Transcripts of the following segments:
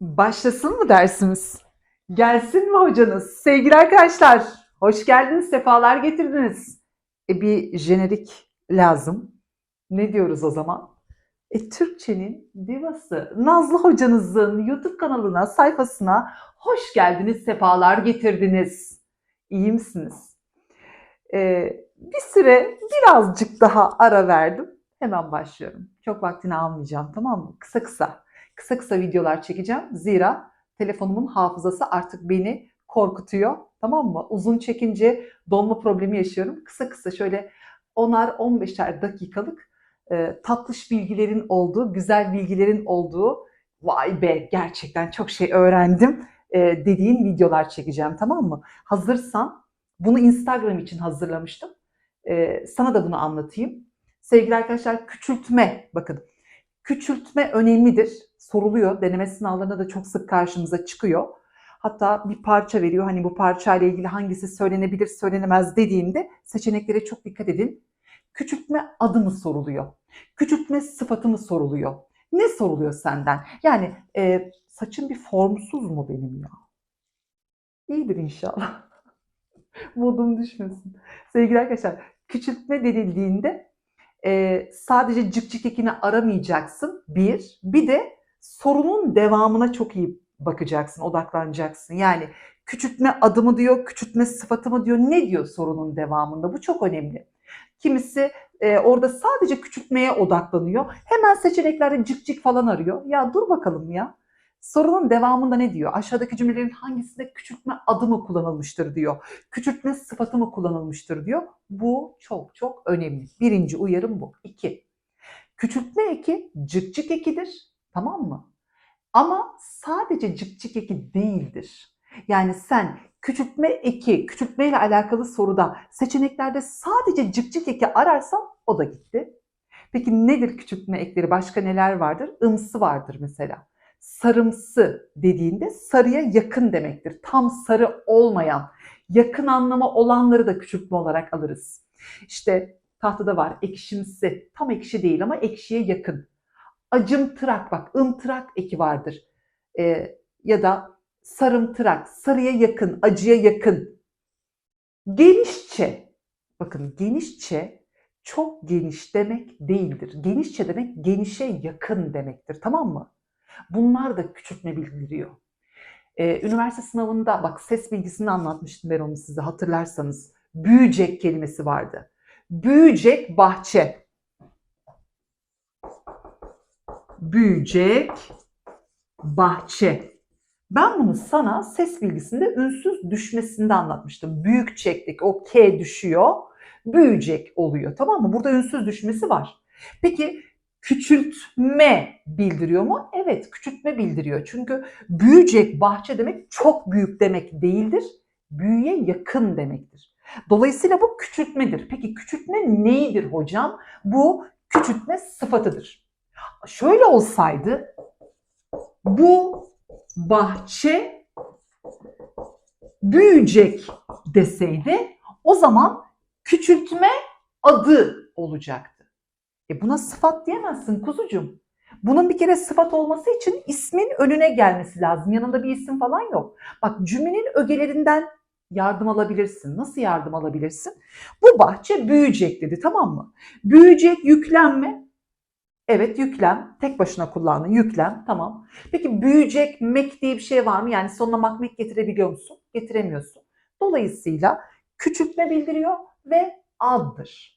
Başlasın mı dersimiz? Gelsin mi hocanız? Sevgili arkadaşlar, hoş geldiniz, sefalar getirdiniz. E bir jenerik lazım. Ne diyoruz o zaman? E Türkçenin divası Nazlı hocanızın YouTube kanalına, sayfasına hoş geldiniz, sefalar getirdiniz. İyi misiniz? E, bir süre birazcık daha ara verdim. Hemen başlıyorum. Çok vaktini almayacağım tamam mı? Kısa kısa kısa kısa videolar çekeceğim. Zira telefonumun hafızası artık beni korkutuyor. Tamam mı? Uzun çekince donma problemi yaşıyorum. Kısa kısa şöyle 10'ar 15'er dakikalık e, tatlış bilgilerin olduğu, güzel bilgilerin olduğu vay be gerçekten çok şey öğrendim e, dediğin videolar çekeceğim tamam mı? Hazırsan bunu Instagram için hazırlamıştım. E, sana da bunu anlatayım. Sevgili arkadaşlar küçültme bakın küçültme önemlidir. Soruluyor. Deneme sınavlarında da çok sık karşımıza çıkıyor. Hatta bir parça veriyor. Hani bu parçayla ilgili hangisi söylenebilir, söylenemez dediğinde seçeneklere çok dikkat edin. Küçültme adı mı soruluyor? Küçültme sıfatı mı soruluyor? Ne soruluyor senden? Yani e, saçın bir formsuz mu benim ya? İyidir inşallah. Modum düşmesin. Sevgili arkadaşlar, küçültme denildiğinde e, sadece cık cık ekini aramayacaksın bir. Bir de sorunun devamına çok iyi bakacaksın, odaklanacaksın. Yani küçültme adımı diyor, küçültme sıfatı mı diyor, ne diyor sorunun devamında? Bu çok önemli. Kimisi e, orada sadece küçültmeye odaklanıyor. Hemen seçeneklerde cık cık falan arıyor. Ya dur bakalım ya. Sorunun devamında ne diyor? Aşağıdaki cümlelerin hangisinde küçültme adımı kullanılmıştır diyor. Küçültme sıfatı mı kullanılmıştır diyor. Bu çok çok önemli. Birinci uyarım bu. İki. Küçültme eki cık cık ekidir. Tamam mı? Ama sadece cık cık eki değildir. Yani sen küçültme eki, küçültme ile alakalı soruda seçeneklerde sadece cık cık eki ararsan o da gitti. Peki nedir küçültme ekleri? Başka neler vardır? Imsı vardır mesela sarımsı dediğinde sarıya yakın demektir. Tam sarı olmayan, yakın anlamı olanları da küçültme olarak alırız. İşte tahtada var ekşimsi, tam ekşi değil ama ekşiye yakın. Acımtırak bak ımtırak eki vardır. Ee, ya da sarımtırak, sarıya yakın, acıya yakın. Genişçe, bakın genişçe çok geniş demek değildir. Genişçe demek genişe yakın demektir tamam mı? Bunlar da küçültme bildiriyor. Ee, üniversite sınavında bak ses bilgisini anlatmıştım ben onu size hatırlarsanız. Büyücek kelimesi vardı. Büyücek bahçe. Büyücek bahçe. Ben bunu sana ses bilgisinde ünsüz düşmesinde anlatmıştım. Büyük çektik o K düşüyor. Büyücek oluyor tamam mı? Burada ünsüz düşmesi var. Peki küçültme bildiriyor mu? Evet, küçültme bildiriyor. Çünkü büyüyecek bahçe demek çok büyük demek değildir. Büyüye yakın demektir. Dolayısıyla bu küçültmedir. Peki küçültme neydir hocam? Bu küçültme sıfatıdır. Şöyle olsaydı bu bahçe büyüyecek deseydi o zaman küçültme adı olacaktı. E buna sıfat diyemezsin kuzucuğum. Bunun bir kere sıfat olması için ismin önüne gelmesi lazım. Yanında bir isim falan yok. Bak cümlenin ögelerinden yardım alabilirsin. Nasıl yardım alabilirsin? Bu bahçe büyüyecek dedi tamam mı? Büyüyecek yüklem Evet yüklem. Tek başına kullandın. Yüklem. Tamam. Peki büyüyecek mek diye bir şey var mı? Yani sonuna makmek getirebiliyor musun? Getiremiyorsun. Dolayısıyla küçültme bildiriyor ve addır.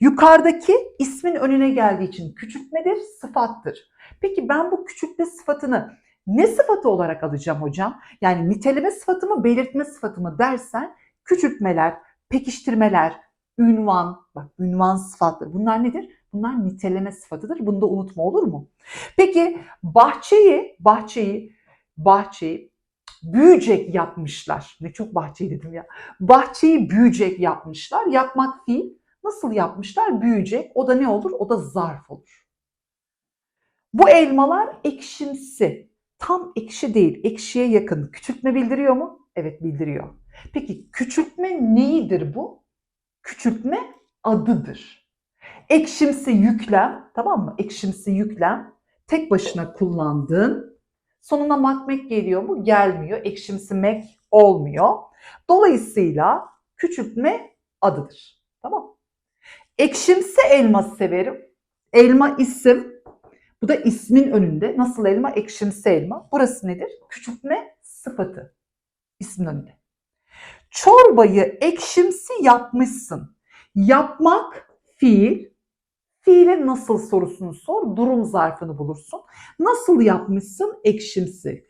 Yukarıdaki ismin önüne geldiği için küçültmedir, sıfattır. Peki ben bu küçültme sıfatını ne sıfatı olarak alacağım hocam? Yani niteleme sıfatı mı, belirtme sıfatı mı dersen küçültmeler, pekiştirmeler, ünvan, bak ünvan sıfattır. Bunlar nedir? Bunlar niteleme sıfatıdır. Bunu da unutma olur mu? Peki bahçeyi, bahçeyi, bahçeyi büyüyecek yapmışlar. Ne çok bahçeyi dedim ya. Bahçeyi büyüyecek yapmışlar. Yapmak fiil. Nasıl yapmışlar? Büyüyecek. O da ne olur? O da zarf olur. Bu elmalar ekşimsi. Tam ekşi değil, ekşiye yakın. Küçültme bildiriyor mu? Evet bildiriyor. Peki küçültme neyidir bu? Küçültme adıdır. Ekşimsi yüklem, tamam mı? Ekşimsi yüklem tek başına kullandığın Sonuna makmek geliyor mu? Gelmiyor. Ekşimsimek olmuyor. Dolayısıyla küçültme adıdır. Tamam. Ekşimsi elma severim. Elma isim. Bu da ismin önünde. Nasıl elma? Ekşimsi elma. Burası nedir? Küçültme sıfatı. İsmin önünde. Çorbayı ekşimsi yapmışsın. Yapmak fiil. Fiile nasıl sorusunu sor. Durum zarfını bulursun. Nasıl yapmışsın? Ekşimsi.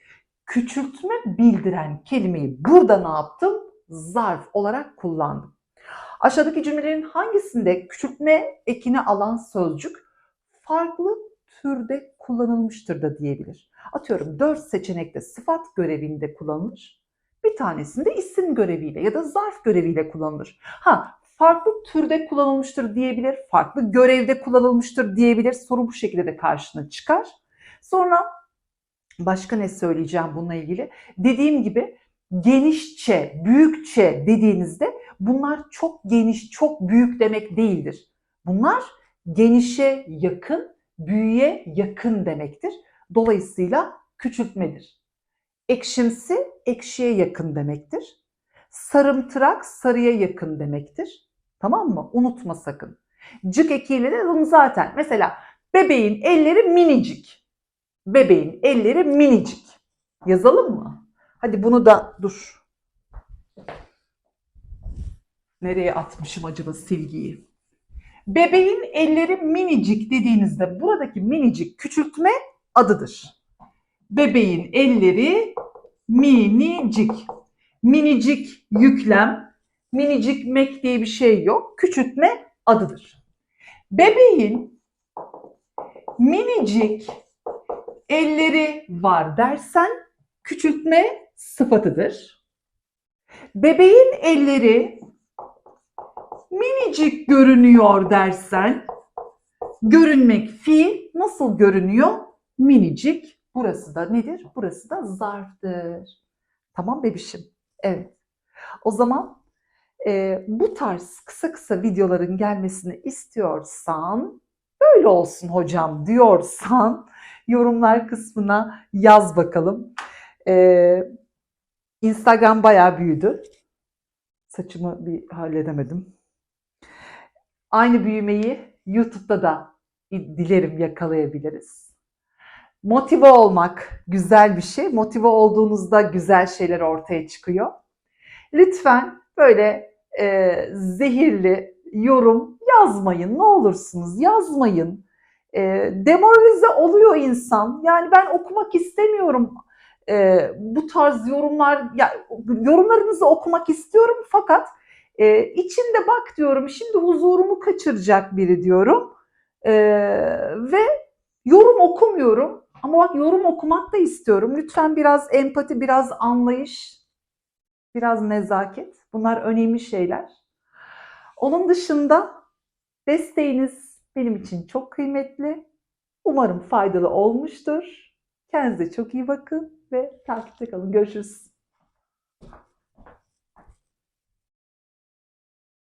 Küçültme bildiren kelimeyi burada ne yaptım? Zarf olarak kullandım. Aşağıdaki cümlelerin hangisinde küçültme ekini alan sözcük farklı türde kullanılmıştır da diyebilir. Atıyorum dört seçenekte sıfat görevinde kullanılır. Bir tanesinde isim göreviyle ya da zarf göreviyle kullanılır. Ha farklı türde kullanılmıştır diyebilir, farklı görevde kullanılmıştır diyebilir. Soru bu şekilde de karşına çıkar. Sonra başka ne söyleyeceğim bununla ilgili? Dediğim gibi genişçe, büyükçe dediğinizde bunlar çok geniş, çok büyük demek değildir. Bunlar genişe yakın, büyüye yakın demektir. Dolayısıyla küçültmedir. Ekşimsi, ekşiye yakın demektir. Sarımtırak, sarıya yakın demektir. Tamam mı? Unutma sakın. Cık ekiyle de bunu zaten. Mesela bebeğin elleri minicik. Bebeğin elleri minicik. Yazalım mı? Hadi bunu da dur. Nereye atmışım acaba silgiyi? Bebeğin elleri minicik dediğinizde buradaki minicik küçültme adıdır. Bebeğin elleri minicik. Minicik yüklem, minicik mek diye bir şey yok. Küçültme adıdır. Bebeğin minicik elleri var dersen küçültme sıfatıdır. Bebeğin elleri minicik görünüyor dersen görünmek fiil nasıl görünüyor? Minicik. Burası da nedir? Burası da zarftır. Tamam bebişim. Evet. O zaman e, bu tarz kısa kısa videoların gelmesini istiyorsan böyle olsun hocam diyorsan yorumlar kısmına yaz bakalım. E, Instagram bayağı büyüdü. Saçımı bir halledemedim. Aynı büyümeyi YouTube'da da dilerim yakalayabiliriz. Motive olmak güzel bir şey. Motive olduğunuzda güzel şeyler ortaya çıkıyor. Lütfen böyle e, zehirli yorum yazmayın. Ne olursunuz yazmayın. E, demoralize oluyor insan. Yani ben okumak istemiyorum e, bu tarz yorumlar. Ya, yorumlarınızı okumak istiyorum fakat e, içinde bak diyorum şimdi huzurumu kaçıracak biri diyorum. E, ve yorum okumuyorum. Ama bak yorum okumak da istiyorum. Lütfen biraz empati, biraz anlayış, biraz nezaket. Bunlar önemli şeyler. Onun dışında desteğiniz benim için çok kıymetli. Umarım faydalı olmuştur. Kendinize çok iyi bakın ve takipte kalın. Görüşürüz.